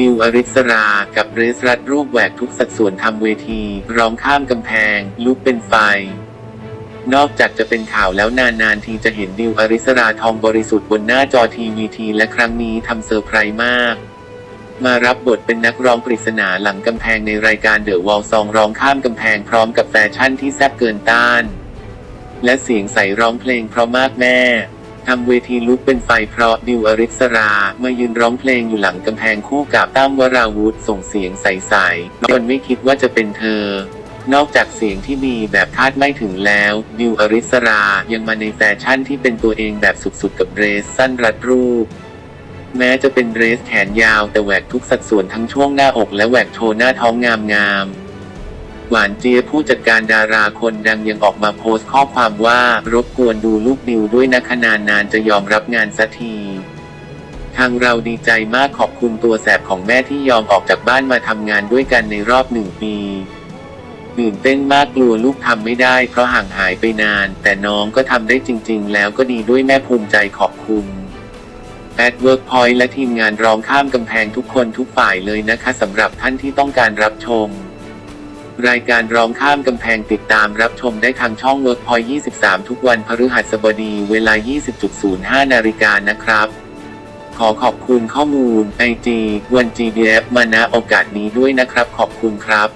ดิวอริสรา กับเรสรัดรูปแหวกทุกสัดส่วนทำเวที ร้องข้ามกำแพง ลุกเป็นไฟ นอกจากจะเป็นข่าวแล้วนานๆทีจะเห็นดิวอริสราทองบริสุทธิ์บนหน้าจอทีวีที และครั้งนี้ทำเซอร์ไพรส์มากมารับบทเป็นนักร้องปริศนาหลังกำแพงในรายการเดอะวอลซองร้องข้ามกำแพงพร้อมกับแฟชั่นที่แซ่บเกินต้าน และเสียงใสร้องเพลงเพราะมากแม่ ทำเวทีลุกเป็นไฟเพราะดิวอริสรามายืนร้องเพลงอยู่หลังกำแพงคู่กับตั้มวราวุธส่งเสียงใสๆจนไม่คิดว่าจะเป็นเธอ นอกจากเสียงที่มีแบบคาดไม่ถึงแล้วดิวอริสรายังมาในแฟชั่นที่เป็นตัวเองแบบสุดๆกับเดรสสั้นรัดรูป แม้จะเป็นเดรสแขนยาวแต่แหวกทุกสัดส่วนทั้งช่วงหน้าอกและแหวกโชว์หน้าท้องงามๆ หวานเจี๊ยบผู้จัดการดาราคนดังยังออกมาโพสต์ข้อความว่ารบกวนดูลูกดิวด้วยนะขนานานจะยอมรับงานสักที ทางเราดีใจมากขอบคุณตัวแสบของแม่ที่ยอมออกจากบ้านมาทำงานด้วยกันในรอบหนึ่งปีตื่นเต้นมากกลัวลูกทำไม่ได้เพราะห่างหายไปนาน แต่น้องก็ทำได้จริง ๆ แล้วก็ดีด้วยแม่ภูมิใจขอบคุณแอดเวิร์กพอยต์และทีมงานร้องข้ามกำแพงทุกคนทุกฝ่ายเลยนะคะสำหรับท่านที่ต้องการรับชม รายการร้องข้ามกำแพงติดตามรับชมได้ทางช่องเวิร์กพอย23 ทุกวันพฤหัสบดีเวลา 20.05 นาฬิกานะครับ ขอขอบคุณข้อมูลไอจีวัน GDF มาณโอกาสนี้ด้วยนะครับขอบคุณครับ